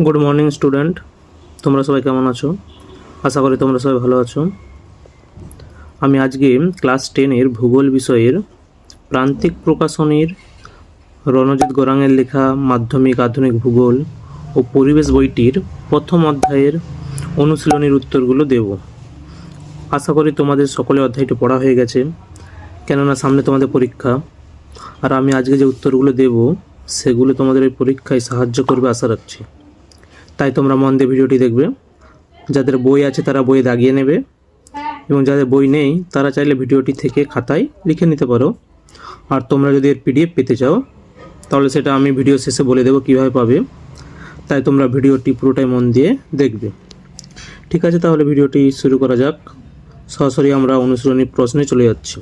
Good morning student তোমরা সবাই কেমন আছো? আশা করি তোমরা সবাই ভালো আছো। আমি আজকে ক্লাস টেনের ভূগোল বিষয়ের প্রান্তিক প্রকাশনীর রণজিৎ গোরাঙের লেখা মাধ্যমিক, আধুনিক ভূগোল ও পরিবেশ বইটির প্রথম অধ্যায়ের অনুশীলনীর উত্তরগুলো দেব। আশা করি তোমাদের সকলে অধ্যায়টি পড়া হয়ে গেছে, কেননা সামনে তোমাদের পরীক্ষা। আর আমি আজকে যে উত্তরগুলো দেব, সেগুলো তোমাদের এই পরীক্ষায় সাহায্য করবে আশা রাখছি। তাই তোমরা মন দিয়ে ভিডিওটি দেখবে। যাদের বই আছে তারা বইয়ে দাগিয়ে নেবে এবং যাদের বই নেই তারা চাইলে ভিডিওটি থেকে খাতায় লিখে নিতে পারো। আর তোমরা যদি এর পিডিএফ পেতে চাও, তাহলে সেটা আমি ভিডিও শেষে বলে দেবো কীভাবে পাবে। তাই তোমরা ভিডিওটি পুরোটাই মন দিয়ে দেখবে। ঠিক আছে, তাহলে ভিডিওটি শুরু করা যাক। সরাসরি আমরা অনুশীলনী প্রশ্নে চলে যাচ্ছি।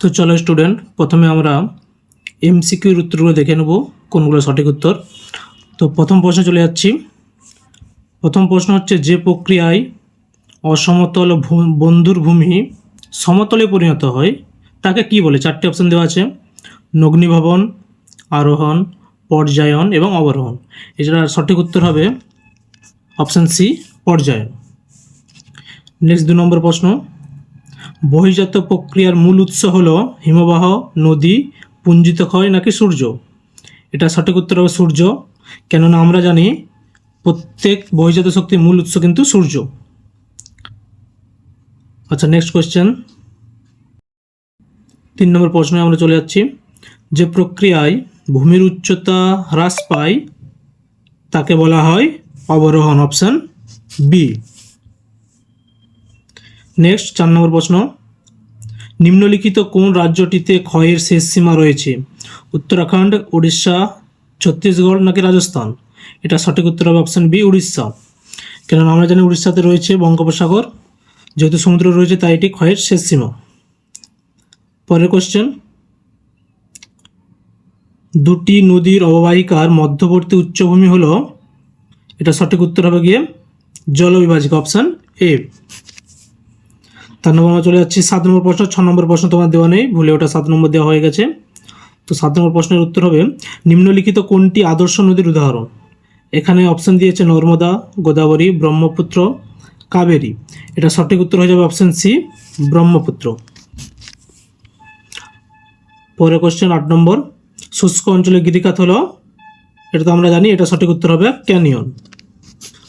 তো চলো স্টুডেন্ট প্রথমে আমরা এমসিকিউর উত্তরগুলো দেখে নেব, কোনগুলো সঠিক উত্তর। তো প্রথম প্রশ্নে চলে যাচ্ছি। প্রথম প্রশ্ন হচ্ছে, যে প্রক্রিয়ায় অসমতল বন্ধুর ভূমি সমতলে পরিণত হয়, তাকে কি বলে? চারটি অপশন দেওয়া আছে। নগ্নিভবন, আরোহণ, পর্যায়ন এবং অবরোহণ। এছাড়া সঠিক উত্তর হবে অপশন সি, পর্যায়ন। নেক্সট দু নম্বর প্রশ্ন। বহির্জাত প্রক্রিয়ার মূল উৎস হলো হিমবাহ, নদী, পুঞ্জিত ক্ষয় নাকি সূর্য? এটা সঠিক উত্তর হবে সূর্য। কেননা আমরা জানি প্রত্যেক বহির্জাত শক্তির মূল উৎস কিন্তু সূর্য। আচ্ছা নেক্সট কোয়েশ্চেন তিন নম্বর প্রশ্নে আমরা চলে যাচ্ছি। যে প্রক্রিয়ায় ভূমির উচ্চতা হ্রাস পায়, তাকে বলা হয় অবরোহণ অপশন বি নেক্সট চার নম্বর প্রশ্ন। নিম্নলিখিত কোন রাজ্যটিতে ক্ষয়ের শেষ সীমা রয়েছে? উত্তরাখণ্ড উড়িষ্যা ছত্তিশগড় নাকি রাজস্থান? এটা সঠিক উত্তর হবে অপশন বি উড়িষ্যা। কেননা আমরা জানি উড়িষ্যাতে রয়েছে বঙ্গোপসাগর। যেহেতু সমুদ্র রয়েছে, তাই এটি ক্ষয়ের শেষ সীমা। পরের কোশ্চেন দুটি নদীর অববাহিকার মধ্যবর্তী উচ্চভূমি হলো, এটা সঠিক উত্তর হবে গিয়ে জলবিভাজিক অপশন এ তার নম্বর আমরা চলে যাচ্ছি সাত নম্বর প্রশ্ন, ছ নম্বর প্রশ্ন তোমার দেওয়া নেই, ভুলে ওটা সাত নম্বর দেওয়া হয়ে গেছে। তো সাত নম্বর প্রশ্নের উত্তর হবে, নিম্নলিখিত কোনটি আদর্শ নদীর উদাহরণ? এখানে অপশন দিয়েছে নর্মদা, গোদাবরী, ব্রহ্মপুত্র, কাবেরী। এটা সঠিক উত্তর হয়ে যাবে অপশন সি ব্রহ্মপুত্র। পরে কোশ্চেন আট নম্বর, শুষ্ক অঞ্চলে গিরিখাত হলো, এটা তো আমরা জানি, এটা সঠিক উত্তর হবে ক্যানিয়ন।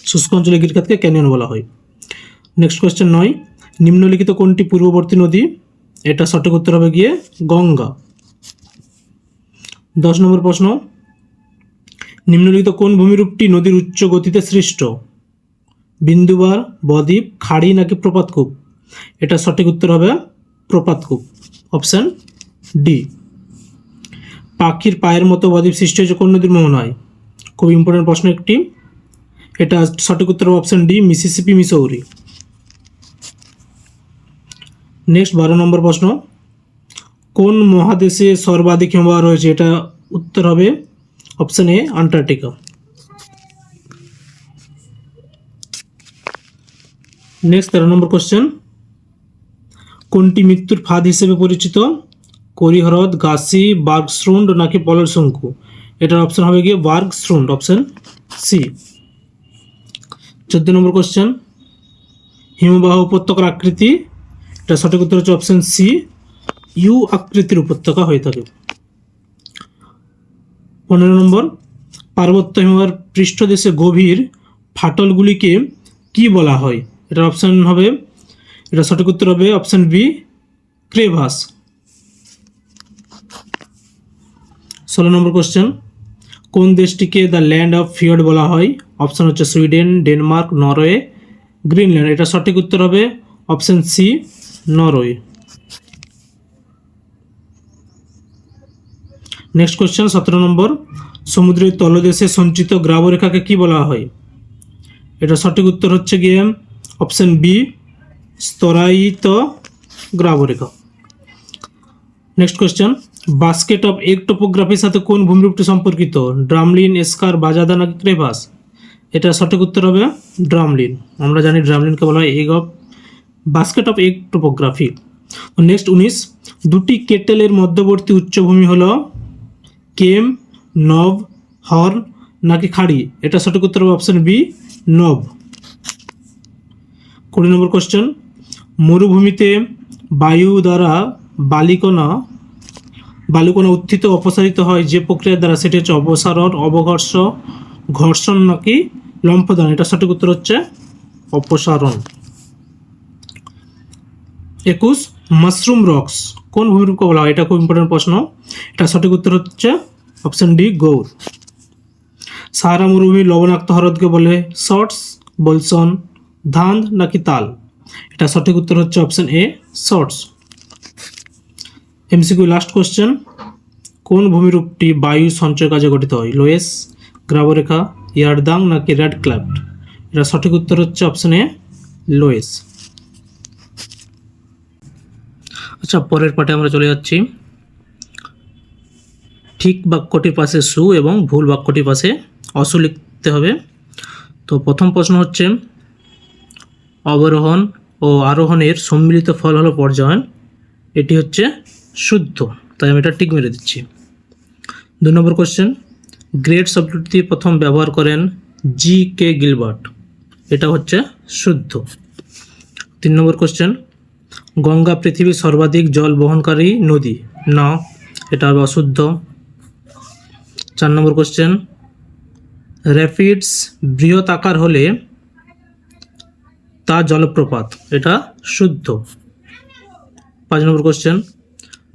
শুষ্ক অঞ্চলে গিরিখাতকে ক্যানিয়ন বলা হয়। নেক্সট কোয়েশ্চেন নয়, নিম্নলিখিত কোনটি পূর্ববর্তী নদী? এটা সঠিক উত্তর হবে গিয়ে গঙ্গা। দশ নম্বর প্রশ্ন। নিম্নলিখিত কোন ভূমিরূপটি নদীর উচ্চ গতিতে সৃষ্ট? বিন্দুবার, বদ্বীপ, খাড়ি নাকি প্রপাতকূপ এটা সঠিক উত্তর হবে প্রপাতকূপ অপশান ডি। পাখির পায়ের মতো বদ্বীপ সৃষ্টি হয়েছে কোন নদীর মোহনায়? খুব ইম্পর্টেন্ট প্রশ্ন একটি। এটা সঠিক উত্তর option D, Mississippi, Missouri. Next বারো নম্বর প্রশ্ন। কোন মহাদেশে সর্বাধিক হিমবাহ রয়েছে? এটা উত্তর হবে অপশন এ আন্টার্কটিকা। নেক্সট তেরো নম্বর কোশ্চেন কোনটি মৃত্যুর ফাঁদ হিসেবে পরিচিত? করিহরদ গাছি বার্গশ্রুন্ড নাকি পলল শঙ্কু এটার অপশন হবে গিয়ে বার্গশ্রুন্ড অপশন সি চোদ্দ নম্বর কোশ্চেন হিমবাহ উপত্যকার আকৃতি। এটা সঠিক উত্তর হচ্ছে অপশন সি ইউ আকৃতির উপত্যকা হয়ে থাকে। পনেরো নম্বর, পার্বত্য হিমবাহের পৃষ্ঠদেশে গভীর ফাটলগুলিকে কি বলা হয়? এটার অপশন হবে, এটা সঠিক উত্তর হবে অপশান বি ক্রেভাস। ষোলো নম্বর কোশ্চেন কোন দেশটিকে দ্য ল্যান্ড অফ ফিয়র্ড বলা হয়? অপশান হচ্ছে সুইডেন, ডেনমার্ক, নরওয়ে, গ্রিনল্যান্ড। এটা সঠিক উত্তর হবে option C Norway. Next question সতেরো নম্বর। সমুদ্রের তলদেশে সঞ্চিত গ্রাবরেখাকে কি বলা হয়? এটা সঠিক উত্তর হচ্ছে গিয়ে অপশন বি স্তরায়িত গ্রাবরেখা। Next question basket of egg টোপোগ্রাফির সাথে কোন ভূমিরূপটি সম্পর্কিত? ড্রামলিন এসকার বাজাদা নাকি ক্রেভাস এটা সঠিক উত্তর হবে ড্রামলিন আমরা জানি ড্রামলিনকে বলা হয় egg of basket of egg topography next উনিশ, দুটি কেটেলের মধ্যবর্তী উচ্চভূমি হলো কেম নভ হর্ন নাকি খাড়ি? এটা সঠিক উত্তর হবে অপশন বি নব। কুড়ি নম্বর কোশ্চেন মরুভূমিতে বায়ু দ্বারা বালিকণা, বালুকণা উত্থিত অপসারিত হয় যে প্রক্রিয়ার দ্বারা, সেটি হচ্ছে অপসারণ, অবঘর্ষ, ঘর্ষণ নাকি লম্ফদান। এটা সঠিক উত্তর হচ্ছে অপসারণ। একুশ, মাশরুম রক্স কোন ভূমিরূপকে বলা হয়? এটা খুব ইম্পর্টেন্ট প্রশ্ন। এটা সঠিক উত্তর হচ্ছে অপশন ডি গৌর। সাহারা মরুভূমি লবণাক্ত হরদকে বলে শর্টস বলসন ধান নাকি তাল? এটা সঠিক উত্তর হচ্ছে option A shorts MCQ last question কোন ভূমিরূপটি বায়ু সঞ্চয় কাজে গঠিত হয়? লোয়েস, গ্রাবরেখা, ইয়ারদাং নাকি রেড ক্ল্যাপ্ট এটা সঠিক উত্তর হচ্ছে অপশন এ লোয়েস। আচ্ছা পরের পাটে আমরা চলে যাচ্ছি। ঠিক বাক্যটির পাশে সু এবং ভুল বাক্যটির পাশে অসু লিখতে হবে। তো প্রথম প্রশ্ন হচ্ছে, অবরোহণ ও আরোহণের সম্মিলিত ফল হলো পর্যায়ন। এটি হচ্ছে শুদ্ধ, তাই আমি এটা টিক মেরে দিচ্ছি। দু নম্বর কোশ্চেন গ্রেট শব্দটি প্রথম ব্যবহার করেন জি কে গিলবার্ট। এটা হচ্ছে শুদ্ধ। তিন নম্বর কোশ্চেন গঙ্গা পৃথিবীর সর্বাধিক জল বহনকারী নদী। না, এটা হবে অশুদ্ধ। চার নম্বর কোশ্চেন র্যাপিডস বৃহৎ আকার হলে তা জলপ্রপাত, এটা শুদ্ধ। পাঁচ নম্বর কোশ্চেন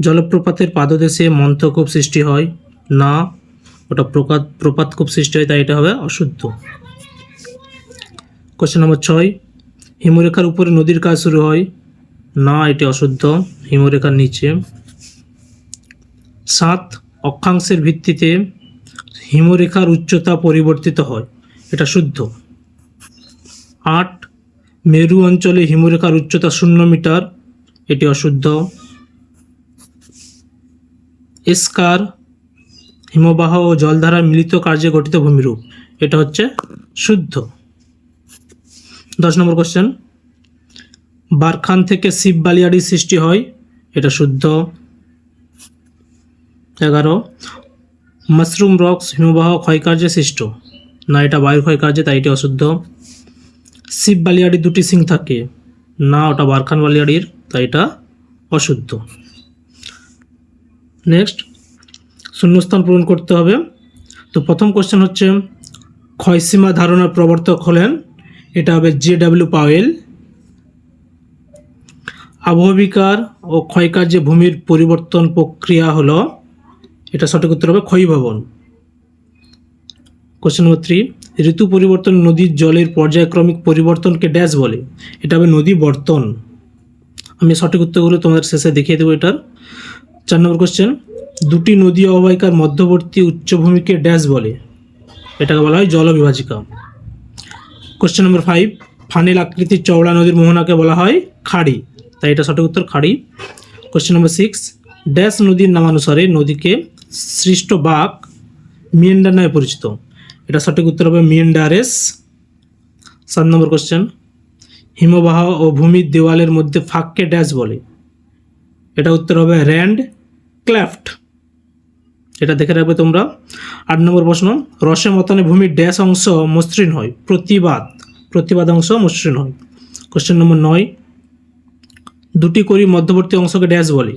জলপ্রপাতের পাদদেশে মন্থকূপ সৃষ্টি হয়। না, ওটা প্রপাত প্রপাত কূপ সৃষ্টি হয়, তাই এটা হবে অশুদ্ধ। কোশ্চেন নম্বর ছয়, হিমরেখার উপরে নদীর কাজ শুরু হয়। না, এটি অশুদ্ধ। হিমরেখার নিচে। সাত, অক্ষাংশের ভিত্তিতে হিমরেখার উচ্চতা পরিবর্তিত হয়। এটা শুদ্ধ। আট, মেরু অঞ্চলে হিমরেখার উচ্চতা শূন্য মিটার। এটি অশুদ্ধ। এসকার হিমবাহ ও জলধারার মিলিত কার্যে গঠিত ভূমিরূপ। এটা হচ্ছে শুদ্ধ। দশ নম্বর কোশ্চেন বারখান থেকে শিব বালিয়াড়ি সৃষ্টি হয়। এটা শুদ্ধ। এগারো, মাশরুম রক্স হিমবাহ ক্ষয়কার্যে সৃষ্ট। না, এটা বায়ু ক্ষয়কার্যে, তাই এটি অশুদ্ধ। শিব বালিয়াড়ির দুটি সিং থাকে। না, ওটা বারখান বালিয়াড়ির তাই এটা অশুদ্ধ। নেক্সট, শূন্যস্থান পূরণ করতে হবে। তো প্রথম কোশ্চেন হচ্ছে, ক্ষয়সীমা ধারণার প্রবর্তক হলেন, এটা হবে জে ডাব্লিউ পাওয়েল। আবহবিকার ও ক্ষয়কার্যে ভূমির পরিবর্তন প্রক্রিয়া হলো, এটা সঠিক উত্তর হবে ক্ষয়ীভবন কোশ্চেন নম্বর থ্রি ঋতু পরিবর্তন নদীর জলের পর্যায়ক্রমিক পরিবর্তনকে ড্যাশ বলে, এটা হবে নদী বর্তন। আমি সঠিক উত্তরগুলো তোমাদের শেষে দেখিয়ে দেবো এটার। চার নম্বর কোশ্চেন দুটি নদী অববাহিকার মধ্যবর্তী উচ্চভূমিকে ড্যাশ বলে, এটাকে বলা হয় জলবিভাজিকা কোশ্চেন নম্বর ফাইভ ফানেল আকৃতির চওড়া নদীর মোহনাকে বলা হয় খাড়ি। তাই এটা সঠিক উত্তর খাড়ি। কোশ্চেন নম্বর সিক্স ড্যাশ নদীর নামানুসারে নদীকে সৃষ্ট বাঘ মিয়েন্ডার নামে পরিচিত। এটা সঠিক উত্তর হবে মিয়েন্ডারেস। সাত নম্বর কোশ্চেন হিমবাহ ও ভূমির দেওয়ালের মধ্যে ফাঁককে ড্যাশ বলে। এটা উত্তর হবে র্যান্ড ক্ল্যাফট। এটা দেখে রাখবে তোমরা। আট নম্বর প্রশ্ন, রসে মতনে ভূমির ড্যাশ অংশ মসৃণ হয়, প্রতিবাদ। প্রতিবাদ অংশ মসৃণ হয়। কোশ্চেন নম্বর নয় দুটি করি মধ্যবর্তী অংশকে ড্যাশ বলে।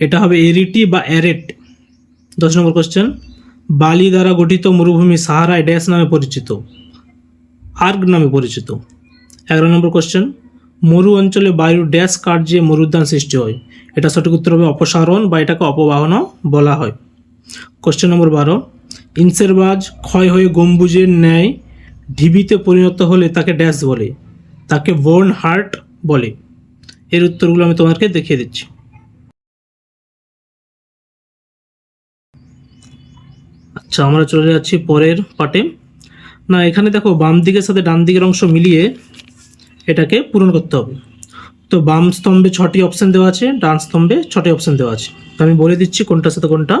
এটা হবে এরিটি বা অ্যারেট দশ নম্বর কোশ্চেন বালি দ্বারা গঠিত মরুভূমি সাহারায় ড্যাশ নামে পরিচিত। আর্গ নামে পরিচিত। এগারো নম্বর কোশ্চেন মরু অঞ্চলে বায়ুর ড্যাশ কার্যে মরুদ্যান সৃষ্টি হয়। এটা সঠিক উত্তর হবে অপসারণ বা এটাকে অপবাহনও বলা হয়। কোশ্চেন নম্বর বারো। ইনসেরবাজ ক্ষয় হয়ে গম্বুজের ন্যায় ঢিবিতে পরিণত হলে তাকে ড্যাশ বলে। তাকে বোর্ন হার্ট বলে। এর উত্তরগুলো আমি তোমাদেরকে দেখিয়ে দিচ্ছি। আচ্ছা আমরা চলে যাচ্ছি পরের পাটে। না, এখানে দেখো, বাম দিকের সাথে ডান দিকের অংশ মিলিয়ে এটাকে পূরণ করতে হবে। তো বাম স্তম্ভে ছটি অপশান দেওয়া আছে, ডান স্তম্ভে ছটি অপশান দেওয়া আছে। তো আমি বলে দিচ্ছি কোনটার সাথে কোনটা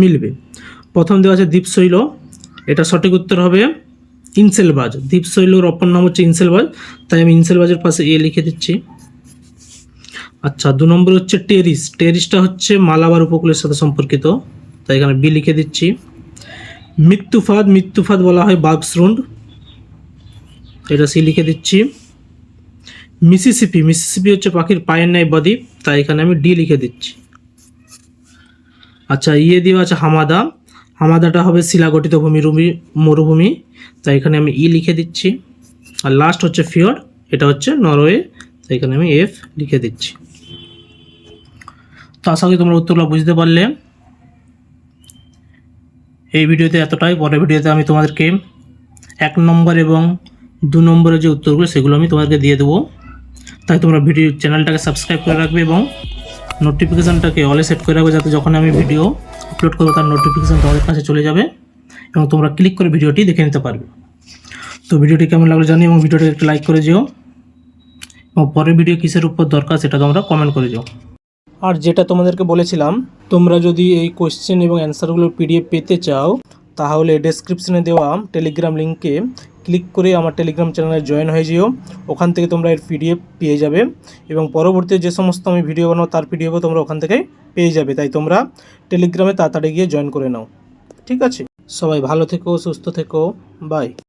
মিলবে। প্রথম দেওয়া আছে দ্বীপশৈল এটা সঠিক উত্তর হবে ইনসেলবাজ। দ্বীপশৈলর অপর নাম হচ্ছে ইনসেলবাজ। তাই আমি ইনসেলবাজের পাশে এ লিখে দিচ্ছি। আচ্ছা দু নম্বর হচ্ছে টেরিস। টেরিসটা হচ্ছে মালাবার উপকূলের সাথে সম্পর্কিত। তাই এখানে বি লিখে দিচ্ছি। মৃত্যুফাদ মৃত্যুফাদ বলা হয় বাগসরুন্ড। এটা সি লিখে দিচ্ছি। মিসিসিপি মিসিসিপি হচ্ছে পাখির পায়ের ন্যায় বদ্বীপ। তাই এখানে আমি ডি লিখে দিচ্ছি। আচ্ছা ইয়ে দেওয়া আছে হামাদা। হামাদাটা হবে শিলাগঠিত ভূমিরূপী মরুভূমি। তাই এখানে আমি ই লিখে দিচ্ছি। আর লাস্ট হচ্ছে ফিয়র্ড এটা হচ্ছে নরওয়ে। তাই এখানে আমি এফ লিখে দিচ্ছি। তো আশা করি তোমরা উত্তরগুলো বুঝতে পারলে। এই ভিডিওতে এতটাই। পরের ভিডিওতে আমি তোমাদেরকে এক নম্বর এবং দু নম্বরের যে উত্তরগুলো, সেগুলো আমি তোমাদেরকে দিয়ে দেবো। তাই তোমরা ভিডিও চ্যানেলটাকে সাবস্ক্রাইব করে রাখবে এবং নোটিফিকেশানটাকে অলে সেট করে রাখবে যাতে যখন আমি ভিডিও আপলোড করব, তার নোটিফিকেশান তোমাদের কাছে চলে যাবে এবং তোমরা ক্লিক করে ভিডিওটি দেখে নিতে পারবে। তো ভিডিওটি কেমন লাগল জানি, এবং ভিডিওটি একটু লাইক করে যেও। এবং পরের ভিডিও কিসের উপর দরকার, সেটা তোমরা কমেন্ট করে যেও। আর যেটা তোমাদেরকে বলেছিলাম, তোমরা যদি এই কোশ্চেন এবং অ্যান্সারগুলোর পিডিএফ পেতে চাও, তাহলে ডেসক্রিপশনে দেওয়া টেলিগ্রাম লিঙ্কে ক্লিক করে আমার টেলিগ্রাম চ্যানেলে জয়েন হয়ে যেও। ওখান থেকে তোমরা এর পিডিএফ পেয়ে যাবে এবং পরবর্তী যে সমস্ত আমি ভিডিও বানাবো, তার পিডিএফও তোমরা ওখান থেকে পেয়ে যাবে। তাই তোমরা টেলিগ্রামে তাড়াতাড়ি গিয়ে জয়েন করে নাও। ঠিক আছে? সবাই ভালো থেকো, সুস্থ থেকো। বাই